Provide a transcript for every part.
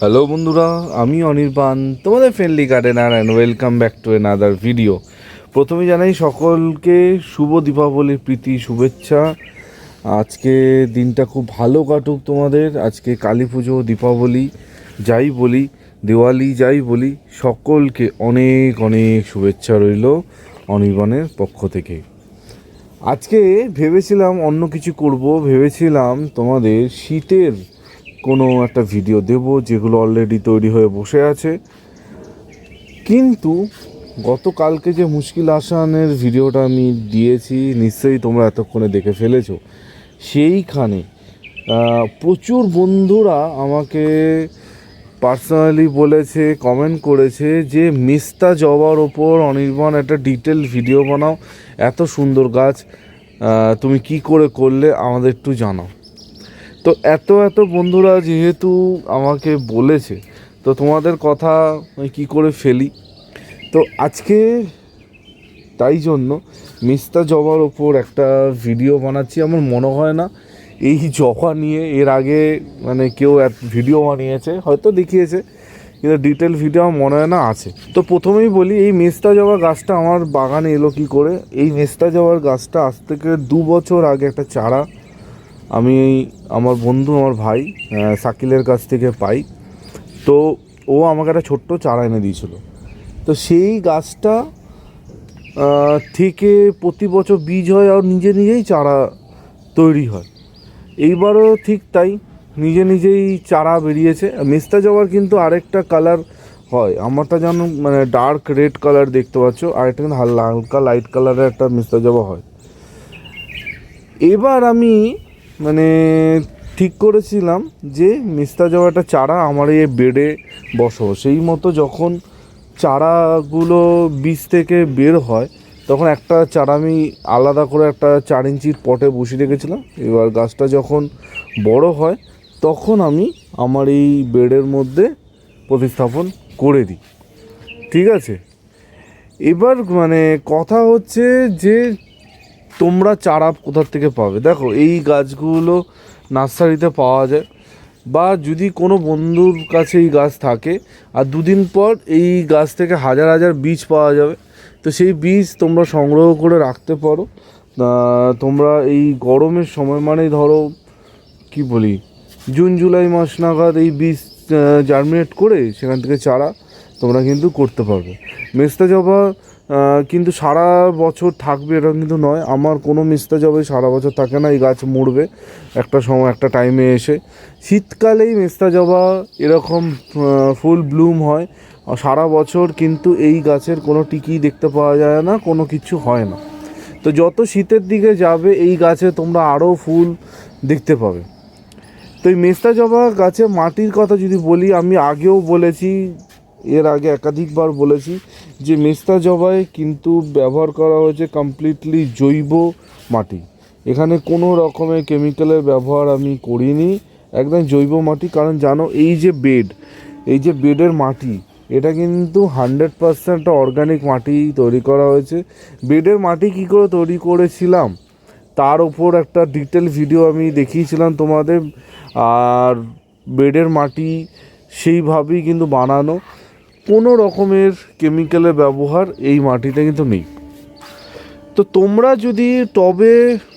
Hello বন্ধুরা, আমি অনির্বাণ, তোমাদের friendly gardener and welcome back to another video প্রথমে জানাই সকলকে শুভ দীপাবলির প্রীতি, শুভেচ্ছা। আজকে দিনটা খুব ভালো কাটুক তোমাদের। আজকে কালী পুজো, দীপাবলি, যাই বলি, দিওয়ালি, যাই বলি, সকলকে অনেক অনেক শুভেচ্ছা রইল অনির্বাণের পক্ষ থেকে। আজকে ভেবেছিলাম অন্য কিছু করব, ভেবেছিলাম তোমাদের শীতের কোনো একটা ভিডিও দেব যেগুলো অলরেডি তৈরি হয়ে বসে আছে। কিন্তু গতকালকে যে মুশকিল আসানের ভিডিওটা আমি দিয়েছি, নিশ্চয়ই তোমরা এতক্ষণে দেখে ফেলেছো। সেইখানে প্রচুর বন্ধুরা আমাকে পার্সোনালি বলেছে কমেন্ট করেছে যে মিস্তা জবার ওপর অনির্বাণ একটা ডিটেল ভিডিও বানাও, এত সুন্দর গাছ তুমি কি করে করলে আমাদের একটু জানাও। তো এত এত বন্ধুরা যেহেতু আমাকে বলেছে, তো তোমাদের কথা কী করে ফেলি? তো আজকে তাই জন্য মিস্তা জবার ওপর একটা ভিডিও বানাচ্ছি, আমার মনে হয় না এই জবা নিয়ে এর আগে মানে কেউ ভিডিও বানিয়েছে, হয়তো দেখিয়েছে, কিন্তু ডিটেল ভিডিও আমার মনে হয় না আছে। তো প্রথমেই বলি, এই মেস্তা জবা গাছটা আমার বাগানে এলো কি করে? এই মেস্তা জবার গাছটা আজ থেকে দু বছর আগে একটা চারা আমি আমার বন্ধু আমার ভাই আহ, শাকিলের কাছ থেকে পাই। তো ও আমাকে একটা ছোট্ট চারা এনে দিয়েছিল। তো সেই গাছটা থেকে প্রতি বছর বীজ হয় আর নিজে নিজেই চারা তৈরি হয়। এইবারও ঠিক তাই নিজে নিজেই চারা বেরিয়েছে। মেস্তা জবার কিন্তু আরেকটা কালার হয়। আমারটা যেন মানে ডার্ক রেড কালার দেখতে পাচ্ছ আরেকটা কিন্তু হালকা লাইট কালারের একটা মেস্তা জবা হয়। এবার আমি মানে ঠিক করেছিলাম যে মিস্তা জবাটা চারা আমার এই বেডে বসো সেই মতো যখন চারাগুলো বীজ থেকে বের হয়, তখন একটা চারা আমি আলাদা করে একটা চার ইঞ্চির পটে বসিয়ে রেখেছিলাম। এবার গাছটা যখন বড় হয়, তখন আমি আমার এই বেডের মধ্যে প্রতিস্থাপন করে দিই। ঠিক আছে? এবার মানে কথা হচ্ছে যে তোমরা চারা কোথার থেকে পাবে? দেখো, এই গাছগুলো নার্সারিতে পাওয়া যায়। বা যদি কোনো বন্ধুর কাছে এই গাছ থাকে, আর দুদিন পর এই গাছ থেকে হাজার হাজার বীজ পাওয়া যাবে, তো সেই বীজ তোমরা সংগ্রহ করে রাখতে পারো। তোমরা এই গরমের সময় মানে ধরো, কি বলি, জুন, জুলাই মাস নাগাদ এই বীজ জার্মিনেট করে সেখান থেকে চারা তোমরা কিন্তু করতে পারবে। মেস্তা জবা কিন্তু সারা বছর থাকবে এটা কিন্তু নয়। আমার কোনো মিস্তা জবাই সারা বছর থাকে না, এই গাছ মরবে একটা সময়, একটা টাইমে এসে। শীতকালেই মেস্তা জবা এরকম ফুল ব্লুম হয়। সারা বছর কিন্তু এই গাছের কোনো টিকি দেখতে পাওয়া যায় না, কোনো কিছু হয় না। তো যত শীতের দিকে যাবে, এই গাছে তোমরা আরও ফুল দেখতে পাবে। তো এই মেস্তা জবা গাছে মাটির কথা যদি বলি, আমি আগেও বলেছি, এর আগে একাধিকবার বলেছি যে মেস্তা জবাই কিন্তু ব্যবহার করা হয়েছে কমপ্লিটলি জৈব মাটি। এখানে কোনো রকমের কেমিক্যালের ব্যবহার আমি করিনি, একদম জৈব মাটি। কারণ জানো, এই যে বেড এই যে বেডের মাটি, এটা কিন্তু হান্ড্রেড পার্সেন্ট অর্গানিক মাটি তৈরি করা হয়েছে। বেডের মাটি কী করে তৈরি করেছিলাম? তার ওপর একটা ডিটেল ভিডিও আমি দেখিয়েছিলাম তোমাদের। আর বেডের মাটি সেইভাবেই কিন্তু বানানো। কোনো রকমের কেমিক্যালের ব্যবহার এই মাটিতে কিন্তু নেই। তো তোমরা যদি টবে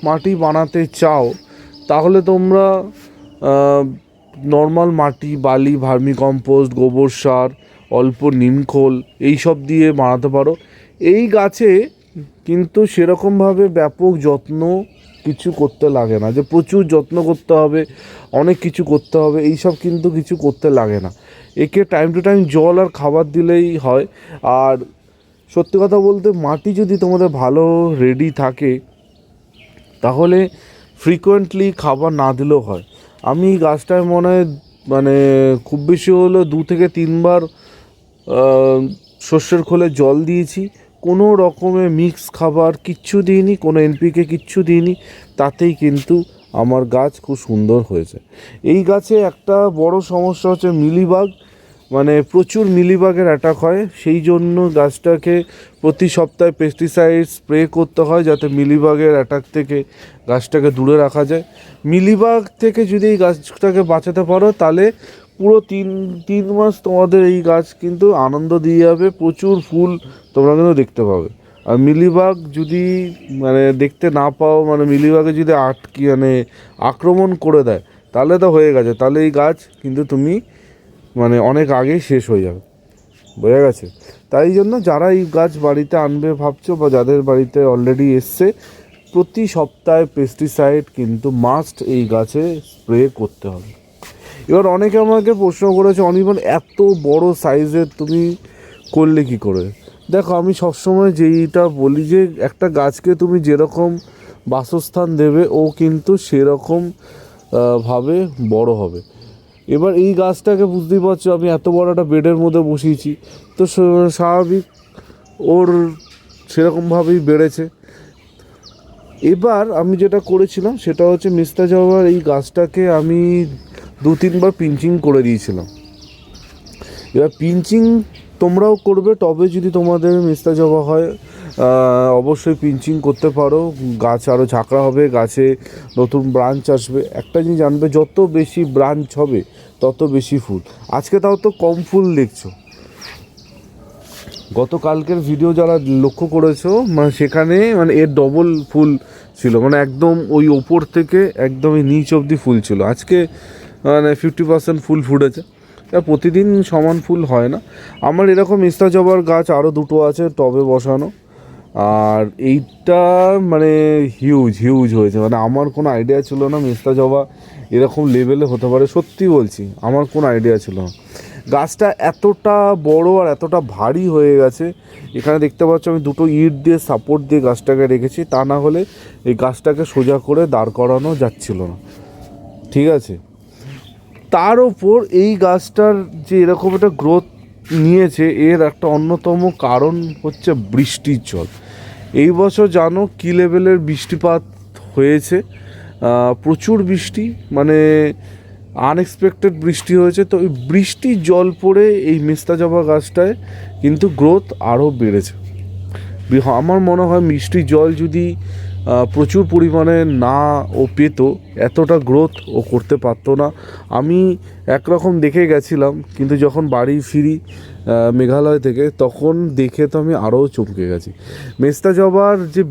মাটি বানাতে চাও, তাহলে তোমরা নর্মাল মাটি, বালি ভার্মি কম্পোস্ট গোবর সার, অল্প নিমখোল এইসব দিয়ে বানাতে পারো। এই গাছে কিন্তু সেরকমভাবে ব্যাপক যত্ন কিছু করতে লাগে না। যে প্রচুর যত্ন করতে হবে, অনেক কিছু করতে হবে, এইসব কিন্তু কিছু করতে লাগে না। একে টাইম টু টাইম জল আর খাবার দিলেই হয়। আর সত্যি কথা বলতে মাটি যদি তোমাদের ভালো রেডি থাকে, তাহলে ফ্রিকোয়েন্টলি খাবার না দিলেও হয়। আমি গাছটায় মনে হয় মানে খুব বেশি হলো দু থেকে তিনবার শস্যের খোলে জল দিয়েছি। কোনো রকমের মিক্স খাবার কিচ্ছু দিইনি, কোনো এনপিকে কিচ্ছু দিইনি। তাতেই কিন্তু আমার গাছ খুব সুন্দর হয়েছে। এই গাছে একটা বড় সমস্যা হচ্ছে মিলিবাগ। মানে প্রচুর মিলিবাগের অ্যাটাক হয়। সেই জন্য গাছটাকে প্রতি সপ্তাহে পেস্টিসাইড স্প্রে করতে হয় যাতে মিলিবাগের অ্যাটাক থেকে গাছটাকে দূরে রাখা যায়। মিলিবাগ থেকে যদি এই গাছটাকে বাঁচাতে পারো, তাহলে পুরো তিন তিন মাস তোমাদের এই গাছ কিন্তু আনন্দ দিয়ে যাবে, প্রচুর ফুল তোমরা কিন্তু দেখতে পাবে। আর মিলিবাগ যদি মানে দেখতে না পাও মানে মিলিবাগে যদি আটকি মানে আক্রমণ করে দেয়, তাহলে তো হয়ে গেছে। তাহলে এই গাছ কিন্তু তুমি মানে অনেক আগেই শেষ হয়ে যাবে। বোঝা গেছে? তাই জন্য যারা এই গাছ বাড়িতে আনবে ভাবছ বা যাদের বাড়িতে অলরেডি এসছে, প্রতি সপ্তাহে পেস্টিসাইড কিন্তু মাস্ট এই গাছে স্প্রে করতে হবে। এবার অনেকে আমাকে প্রশ্ন করেছে, অনির্বাণ, এত বড় সাইজের তুমি করলে কি করে? দেখো, আমি সবসময় যেইটা বলি যে, একটা গাছকে তুমি যেরকম বাসস্থান দেবে, ও কিন্তু সেরকম ভাবে বড় হবে। এবার এই গাছটাকে বুঝতেই পারছ, আমি এত বড় একটা বেডের মধ্যে বসিয়েছি। তো স্বাভাবিক ওর সেরকমভাবেই বেড়েছে। এবার আমি যেটা করেছিলাম, সেটা হচ্ছে মিস্তা জবার এই গাছটাকে আমি দু তিনবার পিঞ্চিং করে দিয়েছিলাম। এবার পিঞ্চিং তোমরাও করবে, তবে যদি তোমাদের মিস্তা জবা হয় অবশ্যই পিঞ্চিং করতে পারো। গাছ আরও ঝাঁকড়া হবে, গাছে নতুন ব্রাঞ্চ আসবে। একটা জিনিস জানবে, যত বেশি ব্রাঞ্চ হবে, তত বেশি ফুল। আজকে তাও তো কম ফুল দেখছ। গতকালকের ভিডিও যারা লক্ষ্য করেছ মানে সেখানে মানে এর ডবল ফুল ছিল। মানে একদম ওই ওপর থেকে একদম এই নিচ অবধি ফুল ছিল। আজকে মানে ফিফটি পার্সেন্ট ফুল ফুটেছে। প্রতিদিন সমান ফুল হয় না। আমার এরকম ইস্তা জবার গাছ আরও দুটো আছে, টবে বসানো। আর এইটা মানে হিউজ হিউজ হয়েছে। মানে আমার কোনো আইডিয়া ছিল না মিস্তা জবা এরকম লেভেলে হতে পারে। সত্যি বলছি, আমার কোনো আইডিয়া ছিল না। গাছটা এতটা বড় আর এতটা ভারী হয়ে গেছে, এখানে দেখতে পাচ্ছ আমি দুটো ইট দিয়ে সাপোর্ট দিয়ে গাছটাকে রেখেছি, তা না হলে এই গাছটাকে সোজা করে দাঁড় করানো যাচ্ছিল না। ঠিক আছে? তার ওপর এই গাছটার যে এরকম একটা গ্রোথ নিয়েছে, এর একটা অন্যতম কারণ হচ্ছে বৃষ্টির জল। এই বছর জানো কী লেভেলের বৃষ্টিপাত হয়েছে? প্রচুর বৃষ্টি মানে আনএক্সপেক্টেড বৃষ্টি হয়েছে। তো ওই বৃষ্টি জল পড়ে এই মেস্তা জবা গাছটায় কিন্তু গ্রোথ আরও বেড়েছে। আমার মনে হয় মিষ্টি জল যদি প্রচুর পরিমাণে না ও পেত, এতটা গ্রোথ ও করতে পারতো না। আমি একরকম দেখে গেছিলাম, কিন্তু যখন বাড়ি ফিরি মেঘালয় থেকে, তখন দেখে তো আমি আরও চমকে গেছি। মেস্তা জবার যে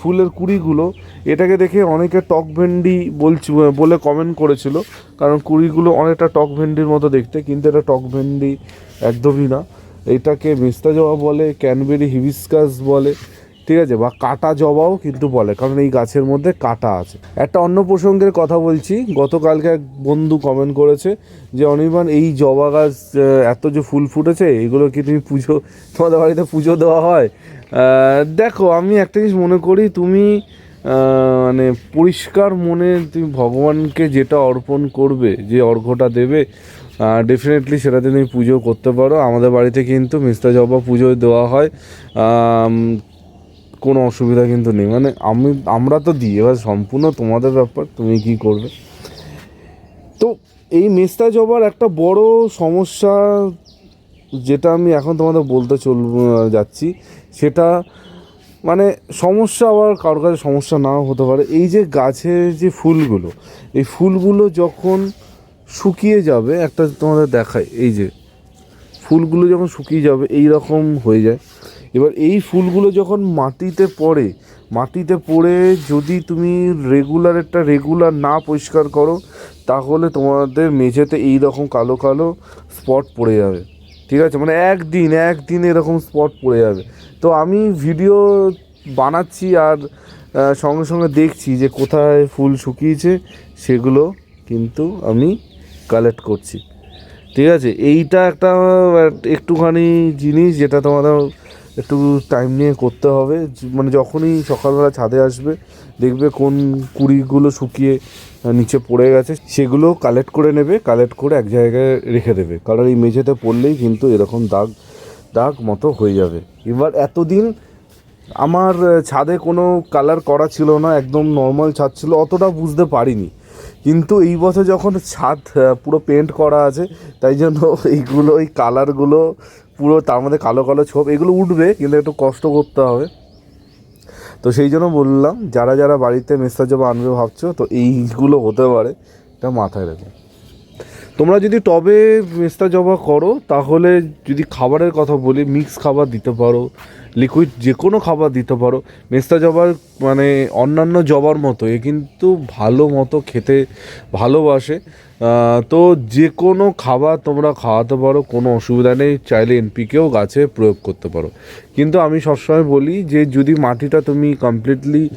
ফুলের কুড়িগুলো, এটাকে দেখে অনেকে টক ভেন্ডি বলছি, বলে কমেন্ট করেছিল, কারণ কুড়িগুলো অনেকটা টক ভেন্ডির মতো দেখতে, কিন্তু এটা টক ভেন্ডি একদমই না। এটাকে মেস্তা জবা বলে, ক্যানবেরি হিবিস্কাস বলে ঠিক আছে? বা কাটা জবাও কিন্তু বলে, কারণ এই গাছের মধ্যে কাটা আছে। একটা অন্য প্রসঙ্গের কথা বলছি, গতকালকে এক বন্ধু কমেন্ট করেছে যে, অনির্বাণ, এই জবা গাছ এত যে ফুল ফুটেছে, এগুলো কি তুমি পুজো, তোমাদের বাড়িতে পুজো দেওয়া হয়? দেখো, আমি একটা জিনিস মনে করি, তুমি মানে পরিষ্কার মনে তুমি ভগবানকে যেটা অর্পণ করবে, যে অর্ঘ্যটা দেবে ডেফিনেটলি সেটাতে তুমি পুজো করতে পারো। আমাদের বাড়িতে কিন্তু মিস্তা জবা পুজো দেওয়া হয়। কোনো অসুবিধা কিন্তু নেই। মানে আমি, আমরা তো দিই। এবার সম্পূর্ণ তোমাদের ব্যাপার, তুমি কি করবে? তো এই মেস্তা জবার একটা বড় সমস্যা যেটা আমি এখন তোমাদের বলতে চল, যাচ্ছি, সেটা মানে সমস্যা আবার কারোর কাছে সমস্যা নাও হতে পারে। এই যে গাছের যে ফুলগুলো, এই ফুলগুলো যখন শুকিয়ে যাবে, একটা তোমাদের দেখায় এই যে ফুলগুলো যখন শুকিয়ে যাবে এই রকম হয়ে যায়। এবার এই ফুলগুলো যখন মাটিতে পড়ে মাটিতে পড়ে যদি তুমি রেগুলার একটা রেগুলার না পরিষ্কার করো, তাহলে তোমাদের মেঝেতে এই রকম কালো কালো স্পট পড়ে যাবে। ঠিক আছে? মানে একদিন একদিন এরকম স্পট পড়ে যাবে। তো আমি ভিডিও বানাচ্ছি আর সঙ্গে সঙ্গে দেখছি যে কোথায় ফুল শুকিয়েছে, সেগুলো কিন্তু আমি কালেক্ট করছি। ঠিক আছে? এইটা একটা একটুখানি জিনিস যেটা তোমাদের একটু টাইম নিয়ে করতে হবে। মানে যখনই সকালবেলা ছাদে আসবে, দেখবে কোন কুড়িগুলো শুকিয়ে নিচে পড়ে গেছে, সেগুলো কালেক্ট করে নেবে কালেক্ট করে এক জায়গায় রেখে দেবে। কারণ এই মেঝেতে পড়লেই কিন্তু এরকম দাগ দাগ মতো হয়ে যাবে। এবার এতদিন আমার ছাদে কোনো কালার করা ছিল না, একদম নর্মাল ছাদ ছিল, অতটা বুঝতে পারিনি। কিন্তু এই বছর যখন ছাদ পুরো পেন্ট করা আছে, তাই জন্য এইগুলো, এই কালারগুলো পুরো তার মধ্যে কালো কালো ছোপ, এগুলো উঠবে, কিন্তু একটু কষ্ট করতে হবে। তো সেই জন্য বললাম, যারা যারা বাড়িতে মেসেজ জবা আনবে ভাবছ, তো এইগুলো হতে পারে, এটা মাথায় রেখে। তোমরা যদি টবে মেস্তা জবা করো, তাহলে যদি খাবারের কথা বলি, মিক্স খাবার দিতে পারো লিকুইড যে কোনো খাবার দিতে পারো মেস্তা জবার মানে অন্যান্য জবার মতো এ কিন্তু ভালো মতো খেতে ভালোবাসে। তো যে কোনো খাবার তোমরা খাওয়াতে পারো, কোনো অসুবিধা নেই। চাইলে এনপিকেও গাছে প্রয়োগ করতে পারো। কিন্তু আমি সবসময় বলি যে, যদি মাটিটা তুমি কমপ্লিটলি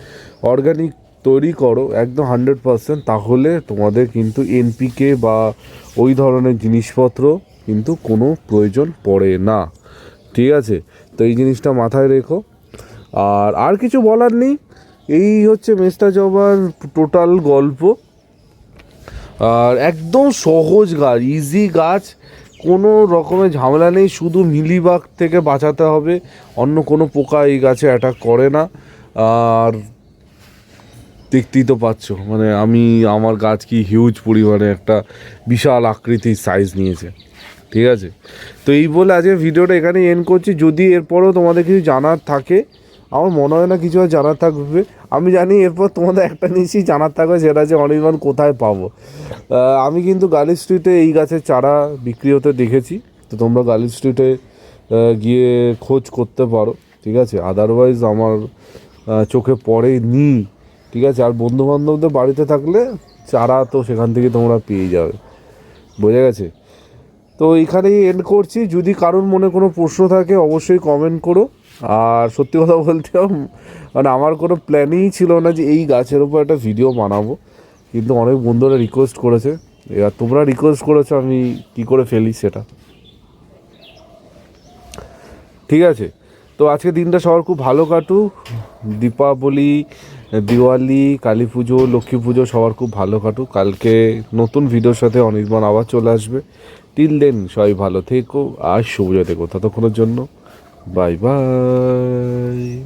অর্গানিক তৈরি করো, একদম হান্ড্রেড পারসেন্ট তাহলে তোমাদের কিন্তু এনপিকে বা ওই ধরনের জিনিসপত্র কিন্তু কোনো প্রয়োজন পড়ে না। ঠিক আছে? তো এই জিনিসটা মাথায় রেখো। আর আর কিছু বলার নেই। এই হচ্ছে মেস্তা জবার টোটাল গল্প। আর একদম সহজ গাছ ইজি গাছ। কোনো রকমের ঝামেলা নেই, শুধু মিলিবাগ থেকে বাঁচাতে হবে। অন্য কোনো পোকা এই গাছে অ্যাটাক করে না। আর দেখতেই তো পাচ্ছ মানে আমি, আমার গাছ কি হিউজ পরিমাণে একটা বিশাল আকৃতির সাইজ নিয়েছে। ঠিক আছে? তো এই বলে আজকে ভিডিওটা এখানে এন্ড করছি। যদি এরপরও তোমাদের কিছু জানার থাকে আমার মনে হয় না কিছু আর জানার থাকবে। আমি জানি এরপর তোমাদের একটা জিনিসই জানার থাকবে, সেটা যে অনির্বাণ কোথায় পাবো। আমি কিন্তু গার্লি স্ট্রিটে এই গাছের চারা বিক্রি হতে দেখেছি। তো তোমরা গার্লি স্ট্রিটে গিয়ে খোঁজ করতে পারো, ঠিক আছে? আদারওয়াইজ আমার চোখে পড়ে নি ঠিক আছে? আর বন্ধু বান্ধবদের বাড়িতে থাকলে চারা তো সেখান থেকে তোমরা পেয়ে যাবে। বোঝা গেছে? তো এখানেই এন্ড করছি। যদি কারোর মনে কোনো প্রশ্ন থাকে, অবশ্যই কমেন্ট করো। আর সত্যি কথা বলতে মানে আমার কোনো প্ল্যানই ছিল না যে এই গাছের উপর একটা ভিডিও বানাবো। কিন্তু অনেক বন্ধুরা রিকোয়েস্ট করেছে। এবার তোমরা রিকোয়েস্ট করেছ, আমি কি করে ফেলি সেটা? ঠিক আছে? তো আজকে দিনটা সবার খুব ভালো কাটুক। দীপাবলি, দিওয়ালি, কালী পুজো, লক্ষ্মী পুজো সবার খুব ভালো কাটুক। কালকে নতুন ভিডিওর সাথে অনির্বাণ আবার চলে আসবে। টিল দেন সবাই ভালো থেকো আর শুভ থেকো ততক্ষণের জন্য। Bye bye